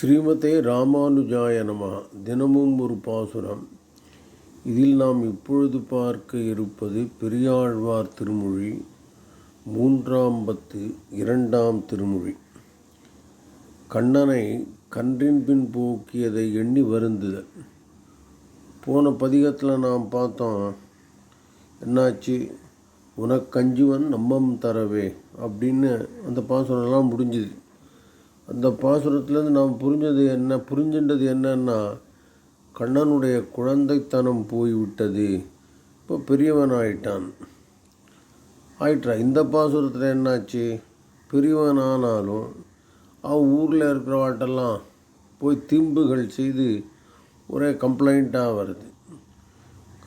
ஸ்ரீமதே ராமானுஜாய நம தினமும் ஒரு பாசுரம். இதில் நாம் இப்பொழுது பார்க்க இருப்பது பெரியாழ்வார் திருமொழி மூன்றாம் பத்து இரண்டாம் திருமொழி. கண்ணனை கன்றின் பின் போக்கியதை எண்ணி வருந்துதல். போன பதிகத்தில் நாம் பார்த்தோம் என்னாச்சு? உனக்கஞ்சுவன் நம்மம் தரவே அப்படின்னு அந்த பாசுரம்லாம் முடிஞ்சுது. அந்த பாசுரத்துலேருந்து நாம் புரிஞ்சது என்ன புரிஞ்சின்றது என்னன்னா கண்ணனுடைய குழந்தைத்தனம் போய்விட்டது. இப்போ பெரியவன் ஆயிட்டான். ஆயிட்டா இந்த பாசுரத்தில் என்னாச்சு? பெரியவன் ஆனாலும் அவன் ஊரில் இருக்கிறவாட்டெல்லாம் போய் திம்புகள் செய்து ஒரே கம்ப்ளைண்ட்டாக வருது.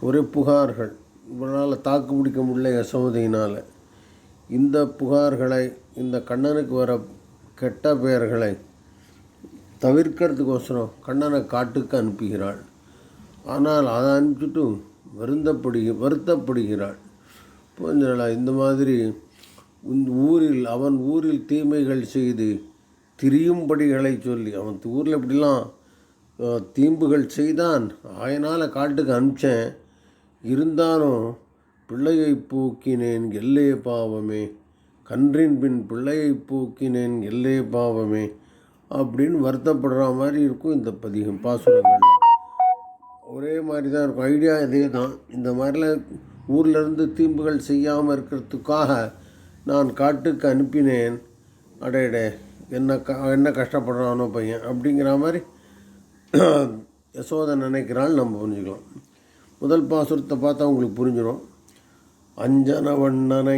ஒரே புகார்கள். இவனால் தாக்கு பிடிக்க முடியல யசோதையினால் இந்த புகார்களை இந்த கண்ணனுக்கு வர கெட்ட பெயர்களை தவிர்க்கிறதுக்கோசரம் கண்ணனை காட்டுக்கு அனுப்புகிறாள். ஆனால் அதை அனுப்பிச்சிட்டும் வருந்தப்படு வருத்தப்படுகிறாள். புரிஞ்சுங்களா இந்த மாதிரி இந்த ஊரில் அவன் ஊரில் தீமைகள் செய்து திரியும்படிகளை சொல்லி அவன் ஊரில் இப்படிலாம் தீம்புகள் செய்தான் அதனால் காட்டுக்கு அனுப்பிச்சேன். இருந்தாலும் பிள்ளையை போக்கினேன் எல்லே பாவமே. கன்றின் பின் பிள்ளையை போக்கினேன் எல்லே பாவமே அப்படின்னு வருத்தப்படுற மாதிரி இருக்கும் இந்த பதிகம் பாசுரங்கள் ஒரே மாதிரி தான் இருக்கும். ஐடியா இதே தான் இந்த மாதிரிலாம் ஊர்லேருந்து தீம்புகள் செய்யாமல் இருக்கிறதுக்காக நான் காட்டுக்கு அனுப்பினேன். அடையடே என்ன க என்ன கஷ்டப்படுறானோ பையன் அப்படிங்கிற மாதிரி யசோதை நினைக்கிறாள் நம்ம புரிஞ்சுக்கலாம். முதல் பாசுரத்தை பார்த்தா உங்களுக்கு புரிஞ்சிடும் அஞ்சன வண்ணனை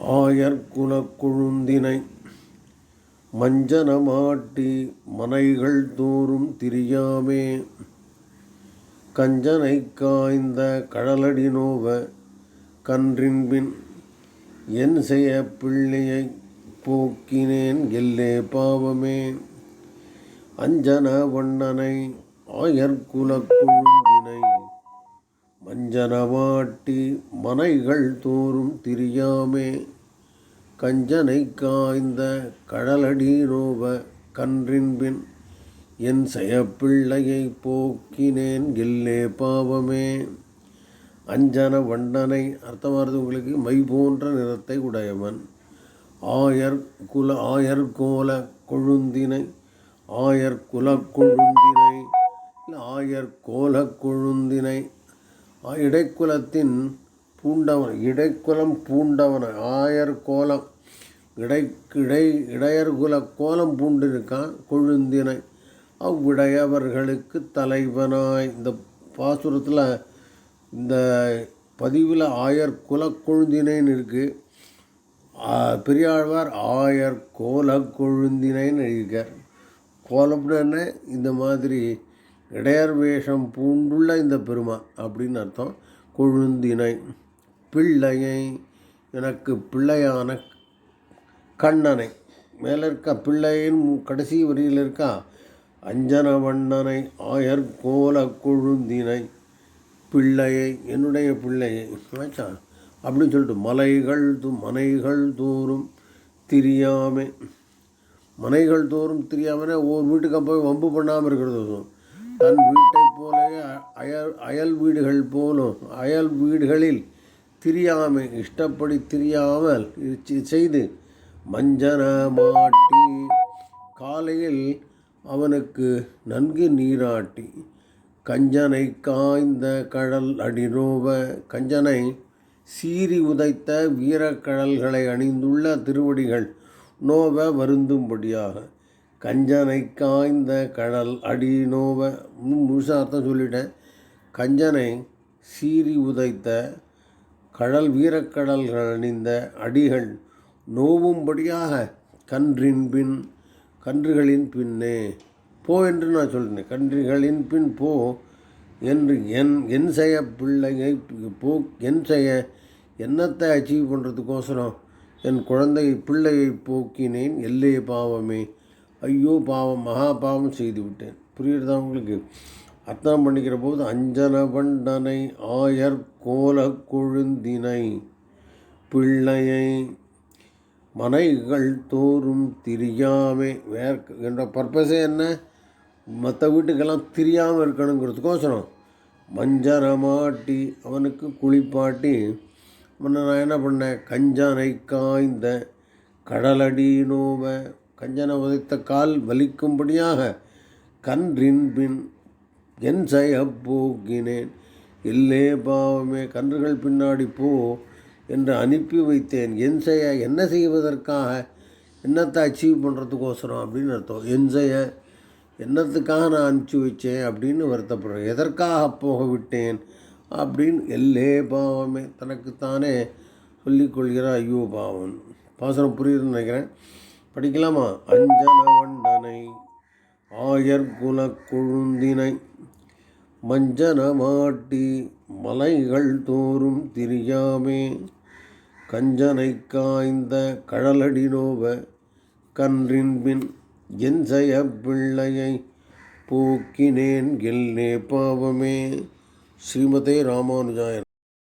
ஆயர்குல குலக்குழுந்தினை மஞ்சனமாட்டி மனைகள் தோறும் திரியாமே. கஞ்சனை காய்ந்த கடலடி நோவ கன்றின்பின் என் செய்ய பிள்ளையை போக்கினேன் எல்லே பாவமே. அஞ்சன வண்ணனை ஆயர்குலக்குழுந்தினை வஞ்சனவாட்டி மனைகள் தோறும் திரியாமே கஞ்சனை காய்ந்த கடலடி நோவ கன்றின்பின் என் செயப்பிள்ளையை போக்கினேன் கில்லே பாவமே. அஞ்சன வண்டனை அர்த்தமானது உங்களுக்கு மை போன்ற நிறத்தை உடையவன். ஆயர் குல ஆயர் கோல கொழுந்தினை ஆயர் குல கொழுந்தினை இல்லை ஆயர் கோல கொழுந்தினை இடைக்குலத்தின் பூண்டவன் இடைக்குலம் பூண்டவன் ஆயர் கோலம். இடை இடை இடையர்குல கோலம் பூண்டிருக்கான் கொழுந்தினை. அவ்விடையவர்களுக்கு தலைவனாய். இந்த பாசுரத்தில் இந்த பதிவில் ஆயர் குல கொழுந்தினைன்னு இருக்குது பெரியாழ்வார் ஆயர் கோல கொழுந்தினைன்னு எழுதியிருக்கார். கோலம்னு என்ன? இந்த மாதிரி இடையர் வேஷம் பூண்டுள்ள இந்த பெருமா அப்படின்னு அர்த்தம். கொழுந்தினை பிள்ளையை எனக்கு பிள்ளையான கண்ணனை. மேலே இருக்க பிள்ளையின் கடைசி வரியில் இருக்கா? அஞ்சன வண்ணனை ஆயர் கோல கொழுந்தினை பிள்ளையை என்னுடைய பிள்ளையை. ஆச்சா அப்படின்னு சொல்லிட்டு மலைகள் தூ மனைகள் தோறும் தெரியாமல் மனைகள் தோறும் தெரியாமலே ஒவ்வொரு வீட்டுக்கு போய் வம்பு பண்ணாமல் இருக்கிறது தன் வீட்டைப் போலவே அ- அயல் அயல் வீடுகள் போலும் அயல் வீடுகளில் திரியாமை இஷ்டப்படி திரியாமல் செய்து மஞ்சன மாட்டி காலையில் அவனுக்கு நன்கு நீராட்டி கஞ்சனை காய்ந்த கடல் அடிநோவ கஞ்சனை சீறி உதைத்த வீரக்கடல்களை அணிந்துள்ள திருவடிகள் நோவ வருந்தும்படியாக கஞ்சனை காய்ந்த கடல் அடி நோவ இன்னும் அர்த்தம் சொல்லிட்டேன். கஞ்சனை சீறி உதைத்த கடல் வீரக்கடல்கள் அணிந்த அடிகள் நோவும்படியாக கன்றின் பின் கன்றுகளின் பின்னே போ என்று நான் சொல்கிறேன் கன்றுகளின் பின் போ என்று என் என் செய்ய பிள்ளையை போ என் செய்ய என்னத்தை அச்சீவ் பண்ணுறதுக்கோசரம் என் குழந்தை பிள்ளையை போக்கினேன். எல்லே பாவமே ஐயோ பாவம் மகா பாவம் செய்து விட்டேன். புரியுறதா உங்களுக்கு? அர்த்தம் பண்ணிக்கிற போது அஞ்சன வண்டனை ஆயர் கோல கொழுந்தினை பிள்ளையை மனைகள் தோறும் திரியாமே. வேற என்ற பர்பஸே என்ன? மற்ற வீட்டுக்கெல்லாம் திரியாமல் இருக்கணுங்கிறதுக்கோசரம். மஞ்சனை மாட்டி அவனுக்கு குளிப்பாட்டி முன்ன நான் என்ன பண்ணேன்? கஞ்சனை காய்ந்த கடலடி நோவை கஞ்சனை உதைத்த கால் வலிக்கும்படியாக கன்றின் பின் என் செய்ய போக்கினேன். இல்லே பாவமே கன்றுகள் பின்னாடி போ என்று அனுப்பி வைத்தேன். என் செய்ய என்ன செய்வதற்காக? என்னத்தை அச்சீவ் பண்ணுறதுக்கோசரம் அப்படின்னு அர்த்தம். என் செய்ய என்னத்துக்காக நான் அனுப்பிச்சி வச்சேன் அப்படின்னு வருத்தப்படுறேன். எதற்காக போக விட்டேன் அப்படின்னு எல்லே பாவமே தனக்குத்தானே சொல்லிக்கொள்கிறார் ஐயோ பாவன் பாசனம் புரியுதுன்னு நினைக்கிறேன். படிக்கலாமா? அஞ்சன வண்டனை ஆயர் குல மஞ்சன மாட்டி மலைகள் தோறும் திரியாமே கஞ்சனை காய்ந்த கழலடி நோவ கன்றின் பின் என் பிள்ளையை போக்கினேன் எல்லே பாவமே. ஸ்ரீமதே ராமானுஜாயன்